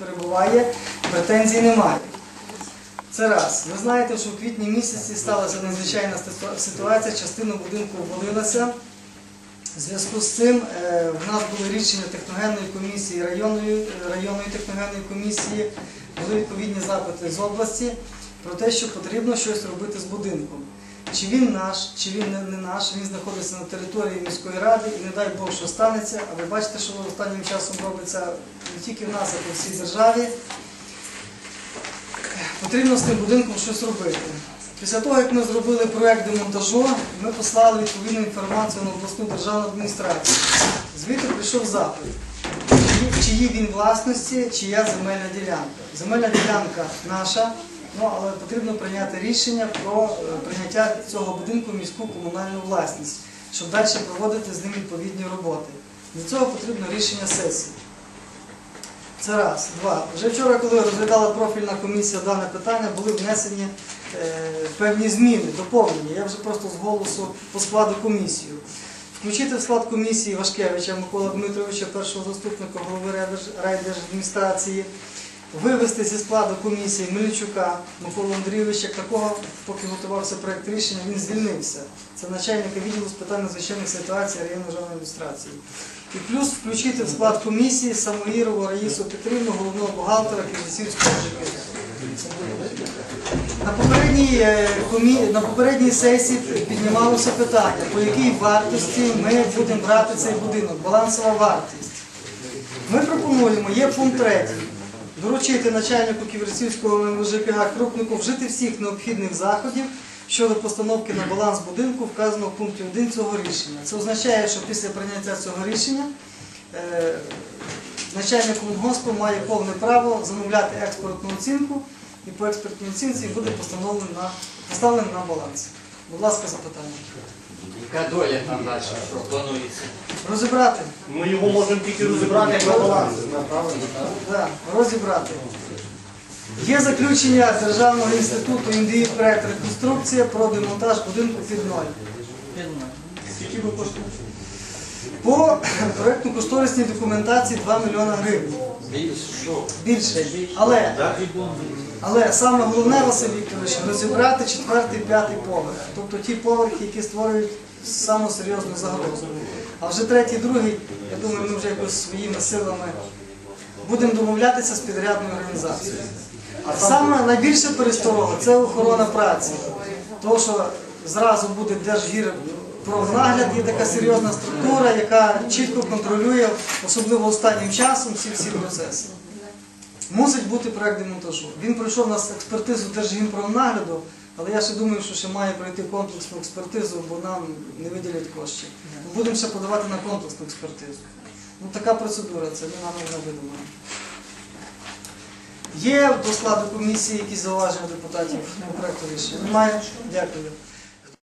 перебуває, претензій немає. Це раз. Ви знаєте, що в квітні місяці сталася надзвичайна ситуація, частина будинку обвалилася. В зв'язку з цим е, в нас були рішення техногенної комісії, районної, районної техногенної комісії, були відповідні запити з області про те, що потрібно щось робити з будинком. Чи він наш, чи він не, наш, він знаходиться на території міської ради і не дай Бог, що станеться. А ви бачите, що останнім часом робиться не тільки в нас, а по всій державі. Потрібно з тим будинком щось робити. Після того, як ми зробили проєкт демонтажу, ми послали відповідну інформацію на обласну державну адміністрацію. Звідти прийшов запит, чиї він власності, чия земельна ділянка. Земельна ділянка наша, ну, але потрібно прийняти рішення про е, прийняття цього будинку в міську комунальну власність, щоб далі проводити з ним відповідні роботи. Для цього потрібно рішення сесії. Це раз. Два. Вже вчора, коли розглядала профільна комісія дане питання, були внесені е, певні зміни, доповнення. Я вже просто з голосу по складу комісію. Включити в склад комісії Вашкевича Микола Дмитровича, першого заступника голови райдерж- райдержадміністрації, вивести зі складу комісії Мельничука Миколу Андрійовича, такого, поки готувався проєкт рішення, він звільнився. Це начальника відділу з питань надзвичайних ситуацій районної державної адміністрації. І плюс включити в склад комісії Самоїрову Раїсу Петрівну, головного бухгалтера Київсільського ЖКХ. На попередній, е, комі- на попередній сесії піднімалося питання, по якій вартості ми будемо брати цей будинок, балансова вартість. Ми пропонуємо, є пункт третій, доручити начальнику Ківерцівського ЖКГ Крупнику вжити всіх необхідних заходів щодо постановки на баланс будинку, вказано в пункті 1 цього рішення. Це означає, що після прийняття цього рішення е, начальник Унгоспу має повне право замовляти експортну оцінку і по експертній оцінці буде постановлений на, поставлений на баланс. Будь ласка, запитання. Яка доля там далі, планується? Розібрати. Ми його можемо тільки розібрати як на баланс. Да, розібрати. Є заключення Державного інституту індії проект реконструкція про демонтаж будинку під ноль. Скільки ви коштує? По проєктно-кошторисній документації 2 мільйона гривень. Більше. Але, але саме головне, Василь Вікторович, розібрати четвертий, п'ятий поверх. Тобто ті поверхи, які створюють саму серйозну загрозу. А вже третій, другий, я думаю, ми вже якось своїми силами будемо домовлятися з підрядною організацією. А саме найбільша пересторога це охорона праці. Тому що зразу буде Держгір нагляд, є така серйозна структура, яка чітко контролює, особливо останнім часом, ці всі процеси. Мусить бути проект демонтажу. Він пройшов у нас експертизу Держгімпромнагляду, але я ще думаю, що ще має пройти комплексну експертизу, бо нам не виділять коштів. Ми будемо ще подавати на комплексну експертизу. Ну така процедура, це не нам не видумано. Є до складу комісії якісь зауваження депутатів по проекту рішення? Немає? Дякую.